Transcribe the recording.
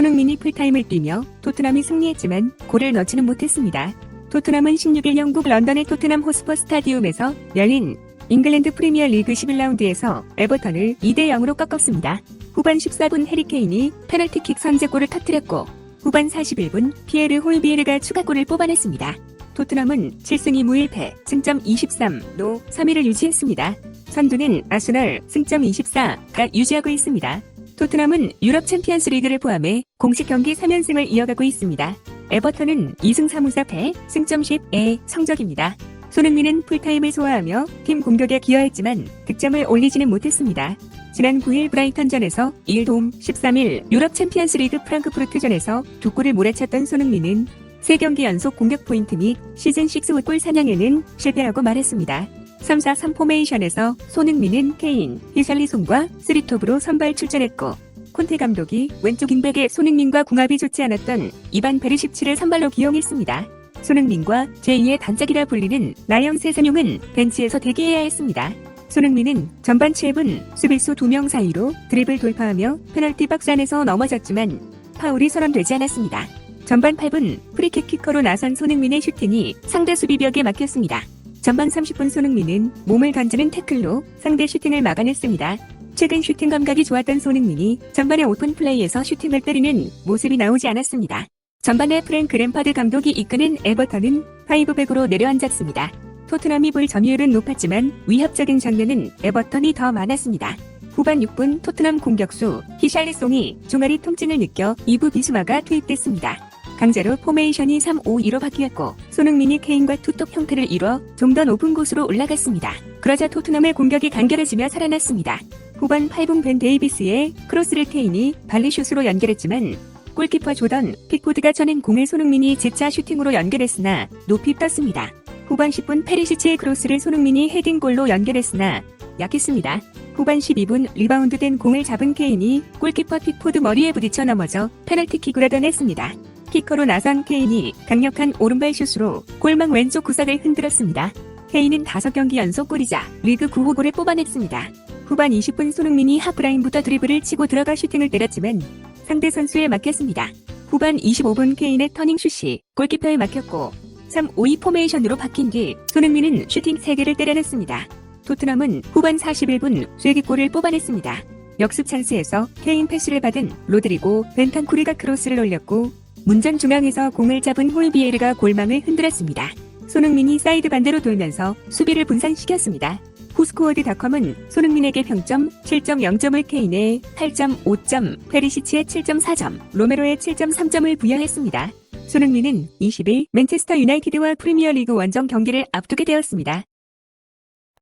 손흥민이 풀타임을 뛰며 토트넘이 승리했지만 골을 넣지는 못했습니다. 토트넘은 16일 영국 런던의 토트넘 호스퍼 스타디움에서 열린 잉글랜드 프리미어 리그 11라운드에서 에버턴을 2대 0으로 꺾었습니다. 후반 14분 해리케인이 페널티킥 선제골을 터뜨렸고 후반 41분 피에르 홀비에르가 추가골을 뽑아냈습니다. 토트넘은 7승 2무 1패, 승점 23로 3위를 유지했습니다. 선두는 아스널 승점 24가 유지하고 있습니다. 토트넘은 유럽 챔피언스 리그를 포함해 공식 경기 3연승을 이어가고 있습니다. 에버턴은 2승 3무 4패, 승점 10의 성적입니다. 손흥민은 풀타임을 소화하며 팀 공격에 기여했지만 득점을 올리지는 못했습니다. 지난 9일 브라이턴전에서 1도움 13일 유럽 챔피언스 리그 프랑크푸르트전에서 두 골을 몰아쳤던 손흥민은 3경기 연속 공격 포인트 및 시즌 6골 사냥에는 실패하고 말했습니다. 3-4-3 포메이션에서 손흥민은 케인, 히샬리송과 쓰리톱으로 선발 출전했고 콘테 감독이 왼쪽 윙백의 손흥민과 궁합이 좋지 않았던 이반 페리시치를 선발로 기용했습니다. 손흥민과 제2의 단짝이라 불리는 나영 세세뇽은 벤치에서 대기해야 했습니다. 손흥민은 전반 7분 수비수 2명 사이로 드립을 돌파하며 페널티 박스 안에서 넘어졌지만 파울이 선언되지 않았습니다. 전반 8분 프리킥 키커로 나선 손흥민의 슈팅이 상대 수비벽에 막혔습니다. 전반 30분 손흥민은 몸을 던지는 태클로 상대 슈팅을 막아냈습니다. 최근 슈팅 감각이 좋았던 손흥민이 전반의 오픈 플레이에서 슈팅을 때리는 모습이 나오지 않았습니다. 전반에 프랭크 램파드 감독이 이끄는 에버턴은 5백으로 내려앉았습니다. 토트넘이 볼 점유율은 높았지만 위협적인 장면은 에버턴이 더 많았습니다. 후반 6분 토트넘 공격수 히샬리송이 종아리 통증을 느껴 2부 비수마가 투입됐습니다. 강제로 포메이션이 3-5-2로 바뀌었고 손흥민이 케인과 투톱 형태를 이뤄 좀 더 높은 곳으로 올라갔습니다. 그러자 토트넘의 공격이 간결해지며 살아났습니다. 후반 8분 벤 데이비스의 크로스를 케인이 발리슛으로 연결했지만 골키퍼 조던 픽포드가 쳐낸 공을 손흥민이 재차 슈팅으로 연결했으나 높이 떴습니다. 후반 10분 페리시치의 크로스를 손흥민이 헤딩골로 연결했으나 약했습니다. 후반 12분 리바운드 된 공을 잡은 케인이 골키퍼 픽포드 머리에 부딪혀 넘어져 페널티킥을 얻어냈습니다. 키커로 나선 케인이 강력한 오른발 슛으로 골망 왼쪽 구석을 흔들었습니다. 케인은 5경기 연속 골이자 리그 9호 골을 뽑아냈습니다. 후반 20분 손흥민이 하프라인부터 드리블을 치고 들어가 슈팅을 때렸지만 상대 선수에 막혔습니다. 후반 25분 케인의 터닝슛이 골키퍼에 막혔고 3-5-2 포메이션으로 바뀐 뒤 손흥민은 슈팅 3개를 때려냈습니다. 토트넘은 후반 41분 쐐기골을 뽑아냈습니다. 역습 찬스에서 케인 패스를 받은 로드리고 벤탄쿠리가 크로스를 올렸고 문전 중앙에서 공을 잡은 홀비에르가 골망을 흔들었습니다. 손흥민이 사이드 반대로 돌면서 수비를 분산시켰습니다. 후스코어드닷컴은 손흥민에게 평점 7.0점을 케인에 8.5점, 페리시치의 7.4점, 로메로의 7.3점을 부여했습니다. 손흥민은 20일 맨체스터 유나이티드와 프리미어리그 원정 경기를 앞두게 되었습니다.